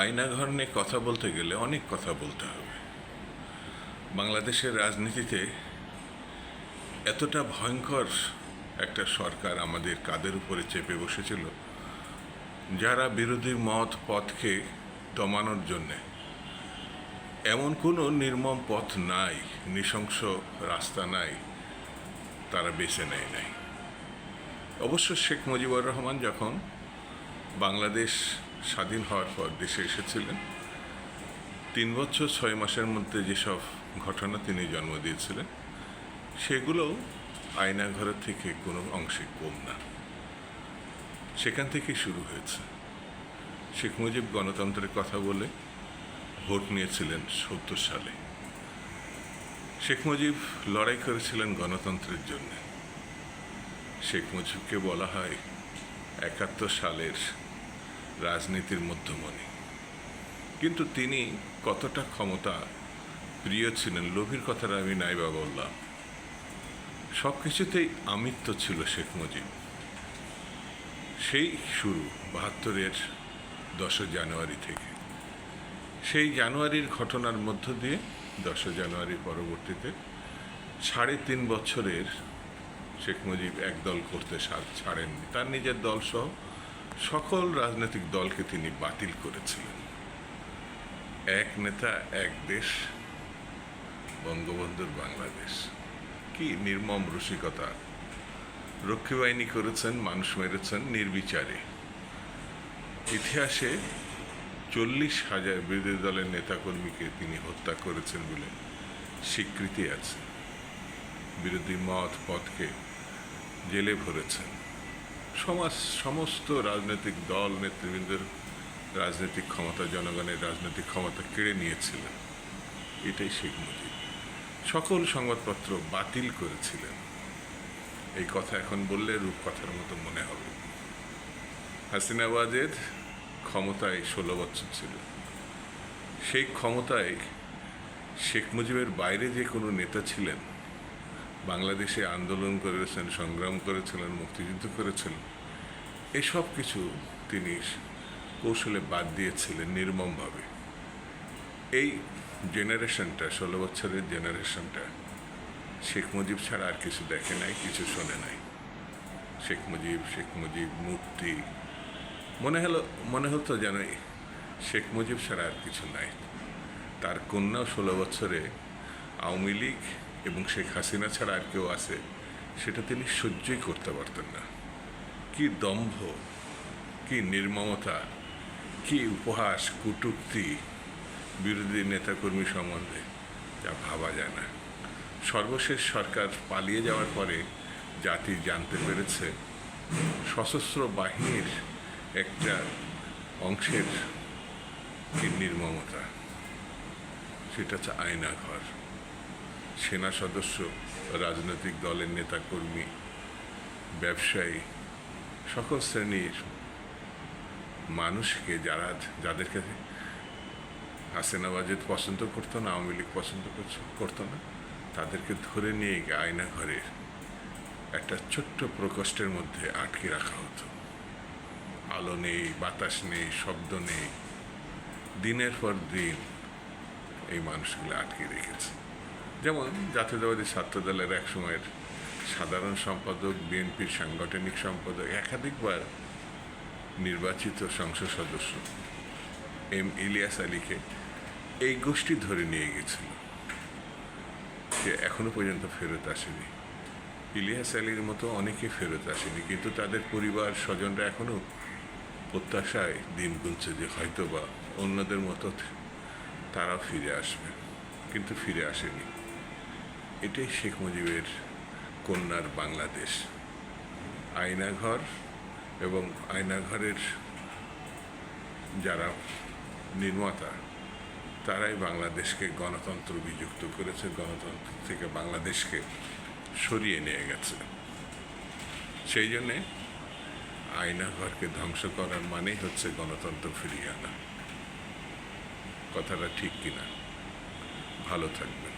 আয়নাঘর নিয়ে কথা বলতে গেলে অনেক কথা বলতে হবে। বাংলাদেশের রাজনীতিতে এতটা ভয়ঙ্কর একটা সরকার আমাদের কাদের উপরে চেপে বসেছিল, যারা বিরোধী মত পথকে দমানোর জন্যে। এমন কোনো নির্মম পথ নাই, নৃশংস রাস্তা নাই, তারা বেছে নেয় নাই। অবশ্য শেখ মুজিবুর রহমান যখন বাংলাদেশ স্বাধীন হওয়ার পর দেশে এসেছিলেন। তিন বছর ছয় মাসের মধ্যে যেসব ঘটনা তিনি জন্ম দিয়েছিলেন, সেগুলোও আয়নাঘরের থেকে কোনো অংশে কম না। সেখান থেকেই শুরু হয়েছে। শেখ মুজিব গণতন্ত্রের কথা বলে ভোট নিয়েছিলেন সত্তর সালে। শেখ মুজিব লড়াই করেছিলেন গণতন্ত্রের জন্য। শেখ মুজিবকে বলা হয় একাত্তর সালের রাজনীতির মধ্যমণি। কিন্তু তিনি কতটা ক্ষমতা, প্রিয় ছিলেন লোভীর কথাটা আমি নাইবা বললাম। সব কিছুতেই আমিত্ব ছিল শেখ মুজিব। সেই শুরু, বাহাত্তরের দশই জানুয়ারি থেকে। সেই জানুয়ারির ঘটনার মধ্য দিয়ে দশই জানুয়ারির পরবর্তীতে সাড়ে তিন বছরের শেখ মুজিব একদল করতে ছাড়েননি। তার নিজের দলসহ সকল রাজনৈতিক দলকে তিনি বাতিল করেছিলেন। এক নেতা, এক দেশ, বঙ্গবন্ধুর বাংলাদেশ। কি নির্মম রসিকতা। রক্ষী বাহিনী করেছেন, মানুষ মেরেছেন নির্বিচারে। ইতিহাসে চল্লিশ হাজার বিরোধী দলের নেতাকর্মীকে তিনি হত্যা করেছেন বলে স্বীকৃতি আছে। বিরোধী মত, পথকে জেলে ভরেছেন। সমাজ, সমস্ত রাজনৈতিক দল, নেতৃবৃন্দের রাজনৈতিক ক্ষমতা, জনগণের রাজনৈতিক ক্ষমতা কেড়ে নিয়েছিলেন এটাই শেখ মুজিব। সকল সংবাদপত্র বাতিল করেছিলেন। এই কথা এখন বললে রূপকথার মতো মনে হবে। হাসিনা ওয়াজেদ ক্ষমতায় ষোলো বছর ছিল। সেই ক্ষমতায় শেখ মুজিবের বাইরে যে কোনো নেতা ছিলেন বাংলাদেশে আন্দোলন করেছেন, সংগ্রাম করেছিলেন, মুক্তিযুদ্ধ করেছিলেন, এসব কিছু তিনি কৌশলে বাদ দিয়েছিলেন নির্মমভাবে। এই জেনারেশনটা, ষোলো বছরের জেনারেশনটা শেখ মুজিব ছাড়া আর কিছু দেখে নাই, কিছু শোনে নাই। শেখ মুজিব শেখ মুজিব মুক্তি, মনে হলো, মনে হতো যেন শেখ মুজিব ছাড়া আর কিছু নাই। তার কন্যা ষোলো বছরে আওয়ামী লীগ এবং শেখ হাসিনা ছাড়া আর কেউ আছে, সেটা তিনি সহ্যই করতে পারতেন না। কি দম্ভ, কি নির্মমতা, কি উপহাস, কটূক্তি বিরোধী নেতাকর্মী সম্বন্ধে, যা ভাবা যায় না। সর্বশেষ সরকার পালিয়ে যাওয়ার পরে জাতি জানতে পেরেছে, সশস্ত্র বাহিনীর একটা অংশের নির্মমতা, সেটা হচ্ছে আয়নাঘর। সেনা সদস্য, রাজনৈতিক দলের নেতাকর্মী, ব্যবসায়ী, সকল শ্রেণির মানুষকে যারা যাদেরকে হাসিনা বাজেদ পছন্দ করতো না, আওয়ামী লীগ পছন্দ করতো না, তাদেরকে ধরে নিয়ে গিয়ে আয়না ঘরে একটা ছোট্ট প্রকোষ্ঠের মধ্যে আটকে রাখা হতো। আলো নেই, বাতাস নেই, শব্দ নেই। দিনের পর দিন এই মানুষগুলো আটকে রেখেছে। যেমন জাতীয়তাবাদী ছাত্র দলের এক সময়ের সাধারণ সম্পাদক, বিএনপির সাংগঠনিক সম্পাদক, একাধিকবার নির্বাচিত সংসদ সদস্য। এম ইলিয়াস আলীকে এই গোষ্ঠী ধরে নিয়ে গেছিল। সে এখনও পর্যন্ত ফেরত আসেনি। ইলিয়াস আলীর মতো অনেকে ফেরত আসেনি, কিন্তু তাদের পরিবার স্বজনরা এখনও প্রত্যাশায় দিন গুনছে যে হয়তো বা অন্যদের মতো তারাও ফিরে আসবে, কিন্তু ফিরে আসেনি। এটাই শেখ মুজিবের কন্যার বাংলাদেশ। আয়নাঘর এবং আয়নাঘরের যারা নির্মাতা, তারাই বাংলাদেশকে গণতন্ত্র বিযুক্ত করেছে, গণতন্ত্র থেকে বাংলাদেশকে সরিয়ে নিয়ে গেছে। সেই জন্যে আয়নাঘরকে ধ্বংস করার মানেই হচ্ছে গণতন্ত্র ফিরিয়ে আনা। কথাটা ঠিক কিনা? ভালো থাকবেন।